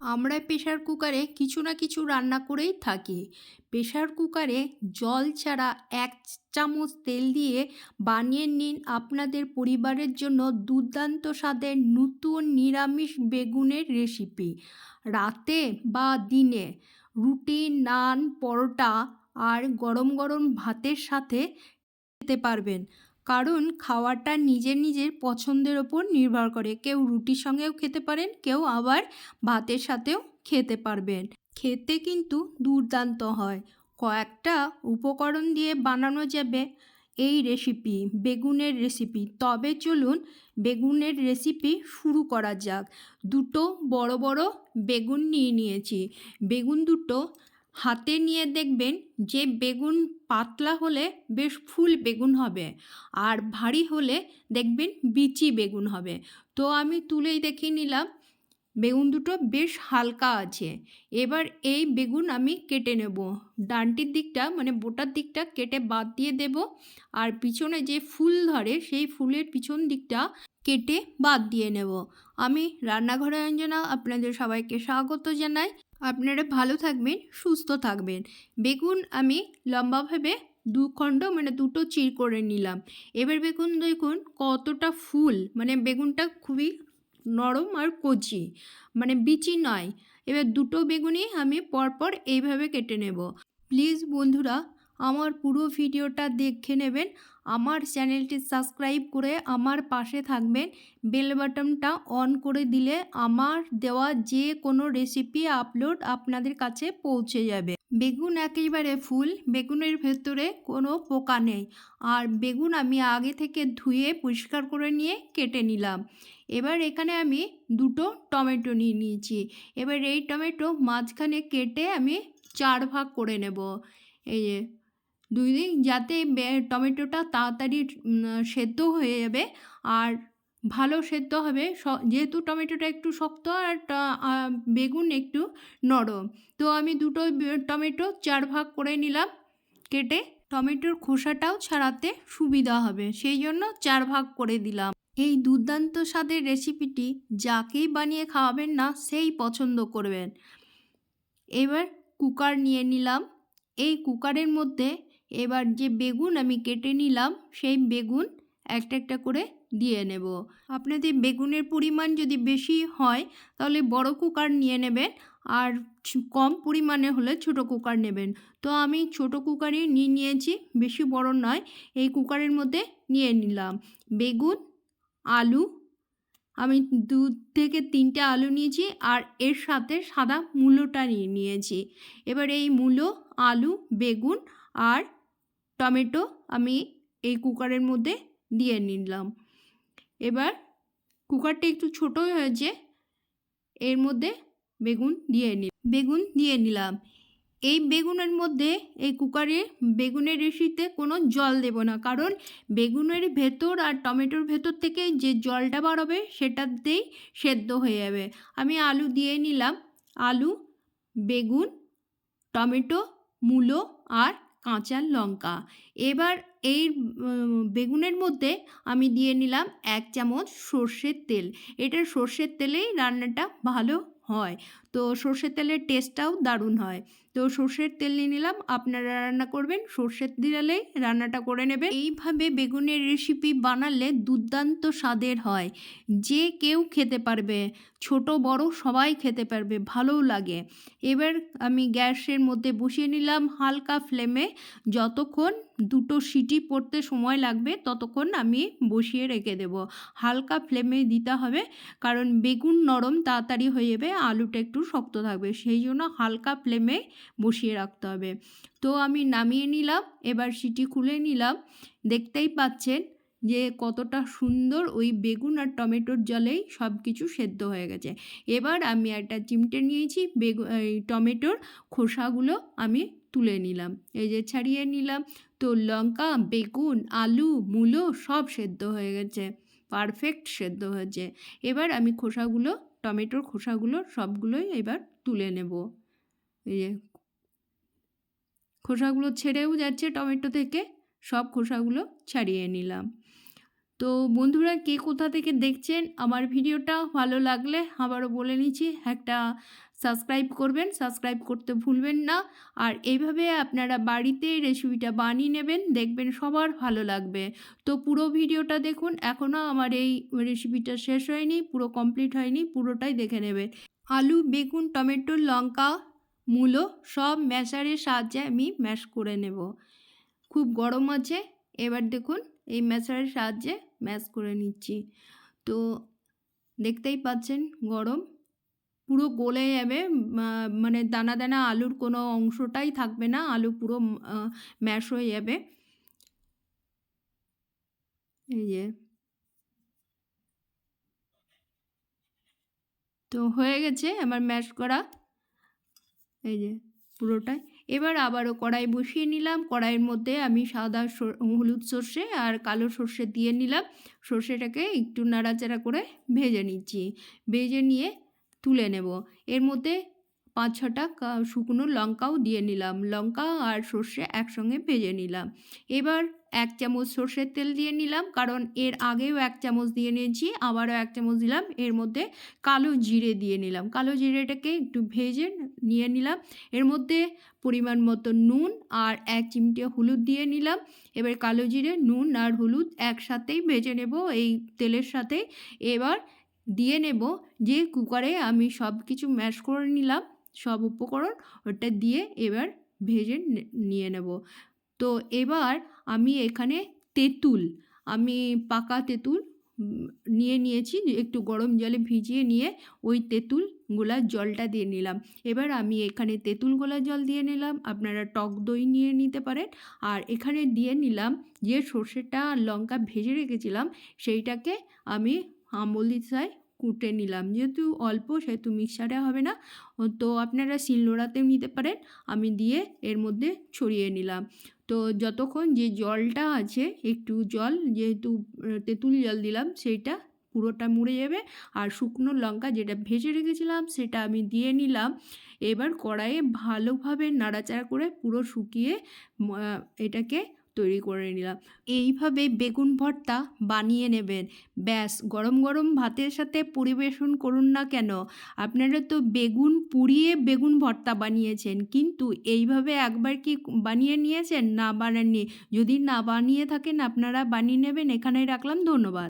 আমরা প্রেশার কুকারে কিছু না কিছু রান্না করেই থাকি। প্রেশার কুকারে জল ছাড়া এক চামচ তেল দিয়ে বানিয়ে নিন আপনাদের পরিবারের জন্য দুর্দান্ত স্বাদের নতুন নিরামিষ বেগুনের রেসিপি রাতে বা দিনে রুটি, নান, পরোটা আর গরম গরম ভাতের সাথে খেতে পারবেন। কারণ খাওয়াটা নিজের নিজের পছন্দের ওপর নির্ভর করে। কেউ রুটির সঙ্গেও খেতে পারেন, কেউ আবার ভাতের সাথেও খেতে পারবেন। খেতে কিন্তু দুর্দান্ত হয়। কয়েকটা উপকরণ দিয়ে বানানো যাবে এই রেসিপি বেগুনের রেসিপি তবে চলুন বেগুনের রেসিপি শুরু করা যাক। দুটো বড় বড় বেগুন নিয়ে নিয়েছি। বেগুন দুটো হাতে নিয়ে দেখবেন যে বেগুন পাতলা হলে বেশ ফুল বেগুন হবে আর ভারী হলে দেখবেন বিচি বেগুন হবে। তো আমি তুলেই দেখে নিলাম, বেগুন দুটো বেশ হালকা আছে। এবার এই বেগুন আমি কেটে নেব। ডানটির দিকটা মানে বোটার দিকটা কেটে বাদ দিয়ে দেব আর পিছনে যে ফুল ধরে সেই ফুলের পিছন দিকটা কেটে বাদ দিয়ে নেব। আমি রান্নাঘরে অঞ্জনা আপনাদের সবাইকে স্বাগত জানাই। আপনারা ভালো থাকবেন, সুস্থ থাকবেন। বেগুন আমি লম্বাভাবে দু খণ্ড মানে দুটো চির করে নিলাম। এবার বেগুন দেখুন কতটা ফুল মানে বেগুনটা খুবই নরম আর কচি মানে বিচি নয়। এবার দুটো বেগুনই আমি পরপর এইভাবে কেটে নেব। প্লিজ বন্ধুরা আমার পুরো ভিডিওটা দেখে নেবেন। আমার চ্যানেলটি সাবস্ক্রাইব করে আমার পাশে থাকবেন। বেল বাটনটা অন করে দিলে আমার দেওয়া যে কোনো রেসিপি আপলোড আপনাদের কাছে পৌঁছে যাবে। বেগুন একেবারে ফুল, বেগুনের ভেতরে কোনো পোকা নেই। আর বেগুন আমি আগে থেকে ধুয়ে পরিষ্কার করে নিয়ে কেটে নিলাম। এবার এখানে আমি দুটো টমেটো নিয়ে নিয়েছি। এবার এই টমেটো মাঝখানে কেটে আমি চার ভাগ করে নেব। এই যে দুই দিন যাতে টমেটোটা তাড়াতাড়ি সেদ্ধ হয়ে যাবে। আর ভালো সেদ্ধ হবে যেহেতু টমেটোটা একটু শক্ত আর বেগুন একটু নরম। তো আমি দুটো টমেটো চার ভাগ করে নিলাম কেটে। টমেটোর খোসাটাও ছাড়াতে সুবিধা হবে, সেই জন্য চার ভাগ করে দিলাম। এই দুর্দান্ত স্বাদের রেসিপিটি যাকেই বানিয়ে খাওয়াবেন না, সেই পছন্দ করবেন। এবার কুকার নিয়ে নিলাম। এই কুকারের মধ্যে এবার যে বেগুন আমি কেটে নিলাম, সেই বেগুন একটা একটা করে দিয়ে নেব। আপনাদের বেগুনের পরিমাণ যদি বেশি হয়, তাহলে বড় কুকার নিয়ে নেবেন আর কম পরিমাণে হলে ছোট কুকার নেবেন। তো আমি ছোট কুকারই নিয়ে নিয়েছি, বেশি বড় নয়, এই কুকারের মধ্যে নিয়ে নিলাম। বেগুন, আলু, আমি দু থেকে তিনটে আলু নিয়েছি আর এর সাথে সাদা মূলোটা নিয়ে নিয়েছি। এবার এই মূলো, আলু, বেগুন আর টমেটো আমি এই কুকারের মধ্যে দিয়ে নিলাম। এবার কুকারটা একটু ছোটো হয়েছে, এর মধ্যে বেগুন দিয়ে নি বেগুন দিয়ে নিলাম। এই বেগুনের মধ্যে এই কুকারে বেগুনের রেসিতে কোনো জল দেব না, কারণ বেগুনের ভেতর আর টমেটোর ভেতর থেকে যে জলটা বাড়াবে সেটাতেই সেদ্ধ হয়ে যাবে। আমি আলু দিয়ে নিলাম। আলু, বেগুন, টমেটো, মূলো আর কাঁচা লঙ্কা। এবার এই বেগুনের মধ্যে আমি দিয়ে নিলাম এক চামচ সর্ষের তেল। এটা সর্ষের তেলেই রান্নাটা ভালো হয়। তো সর্ষের তেলের টেস্টটাও দারুণ হয়। তো সর্ষের তেল নিয়ে নিলাম, আপনারা রান্না করবেন, সর্ষের দিলেই রান্নাটা করে নেবেন। এইভাবে বেগুনের রেসিপি বানালে দুর্দান্ত স্বাদের হয়। যে কেউ খেতে পারবে, ছোট, বড় সবাই খেতে পারবে, ভালোও লাগে। এবার আমি গ্যাসের মধ্যে বসিয়ে নিলাম হালকা ফ্লেমে যতক্ষণ দুটো সিটি পড়তে সময় লাগবে, ততক্ষণ আমি বসিয়ে রেখে দেব। হালকা ফ্লেমে দিতে হবে, কারণ বেগুন নরম তাড়াতাড়ি হয়ে যাবে, আলুটা একটু শক্ত থাকবে। সেই জন্য হালকা ফ্লেমে বসিয়ে রাখতে হবে। তো আমি নামিয়ে নিলাম, এবার সিটি খুলে নিলাম। দেখতেই পাচ্ছেন যে কতটা সুন্দর ওই বেগুন আর টমেটোর জলেই সব কিছু সেদ্ধ হয়ে গেছে। এবার আমি একটা চিমটে নিয়েছি বেগুন টমেটোর খোসাগুলো আমি তুলে নিলাম। এই যে ছাড়িয়ে নিলাম। তো লঙ্কা, বেগুন, আলু, মূলো সব সেদ্ধ হয়ে গেছে। পারফেক্ট সেদ্ধ হয়েছে। এবার আমি খোসাগুলো টমেটোর খোসাগুলো সবগুলোই এবার তুলে নেব। খোসাগুলো ছেড়েও যাচ্ছে টমেটো থেকে, সব খোসাগুলো ছাড়িয়ে নিলাম। তো বন্ধুরা, কে কোথা থেকে দেখছেন আমার ভিডিওটা ভালো লাগলে আবারও বলে নিচ্ছি, একটা সাবস্ক্রাইব করবেন, সাবস্ক্রাইব করতে ভুলবেন না। আর এইভাবে আপনারা বাড়িতে রেসিপিটা বানিয়ে নেবেন, দেখবেন সবার ভালো লাগবে। তো পুরো ভিডিওটা দেখুন, এখনও আমার এই রেসিপিটা শেষ হয়নি, পুরো কমপ্লিট হয়নি, পুরোটাই দেখে নেবেন। আলু, বেগুন, টমেটো, লঙ্কা, মূলো সব ম্যাশারের সাহায্যে আমি ম্যাশ করে নেব। খুব গরম আছে, এবার দেখুন, এই ম্যাশারের সাহায্যে ম্যাশ করে নিচ্ছি। তো দেখতেই পাচ্ছেন গরম। পুরো গলে যাবে মানে দানা দানা আলুর কোনো অংশটাই থাকবে না, আলু পুরো ম্যাশ হয়ে যাবে। এই যে। তো হয়ে গেছে আমার ম্যাশ করা। এই যে পুরোটাই। এবার আবারও কড়াই বসিয়ে নিলাম। কড়াইয়ের মধ্যে আমি সাদা হলুদ সর্ষে আর কালো সর্ষে দিয়ে নিলাম। সর্ষেটাকে একটু নাড়াচাড়া করে ভেজে নিচ্ছি। ভেজে নিয়ে তুলে নেব। এর মধ্যে পাঁচ ছটা শুকনো লঙ্কাও দিয়ে নিলাম। লঙ্কা আর সর্ষে একসঙ্গে ভেজে নিলাম। এবার এক চামচ সর্ষের তেল দিয়ে নিলাম, কারণ এর আগেও এক চামচ দিয়ে নিয়েছি, আবারও এক চামচ দিলাম। এর মধ্যে কালো জিরে দিয়ে নিলাম। কালো জিরেটাকে একটু ভেজে নিয়ে নিলাম। এর মধ্যে পরিমাণ মতো নুন আর এক চিমটে হলুদ দিয়ে নিলাম। এবার কালো জিরে, নুন আর হলুদ একসাথেই ভেজে নেব এই তেলের সাথে। এবার দিয়ে নেব। যে কুকারে আমি সব কিছু ম্যাশ করে নিলাম, সব উপকরণ, ওটা দিয়ে এবার ভেজে নিয়ে নেব। তো এবার আমি এখানে তেঁতুল, আমি পাকা তেঁতুল নিয়ে নিয়েছি, একটু গরম জলে ভিজিয়ে নিয়ে ওই তেঁতুল গোলার জলটা দিয়ে নিলাম। এবার আমি এখানে তেঁতুল গোলার জল দিয়ে নিলাম, আপনারা টক দই নিয়ে নিতে পারেন। আর এখানে দিয়ে নিলাম যে সর্ষেটা লঙ্কা ভেজে রেখেছিলাম, সেইটাকে আমি আমল দিশায় কুটে নিলাম। যেহেতু অল্প, সেহেতু মিক্সারে হবে না। তো আপনারা শিলনোড়াতেও নিতে পারেন। আমি দিয়ে এর মধ্যে ছড়িয়ে নিলাম। তো যতক্ষণ যে জলটা আছে, একটু জল, যেহেতু তেঁতুল জল দিলাম, সেইটা পুরোটা মুড়ে যাবে। আর শুকনো লঙ্কা যেটা ভেজে রেখেছিলাম, সেটা আমি দিয়ে নিলাম। এবার কড়াইয়ে ভালোভাবে নাড়াচাড়া করে পুরো শুকিয়ে এটাকে তৈরি করে নিলাম। এইভাবে বেগুন ভর্তা বানিয়ে নেবেন। ব্যাস, গরম গরম ভাতের সাথে পরিবেশন করুন না কেন। আপনারা তো বেগুন পুড়িয়ে বেগুন ভর্তা বানিয়েছেন, কিন্তু এইভাবে একবার কি বানিয়ে নিয়েছেন? না বানাননি। যদি না বানিয়ে থাকেন, আপনারা বানিয়ে নেবেন। এখানেই রাখলাম। ধন্যবাদ।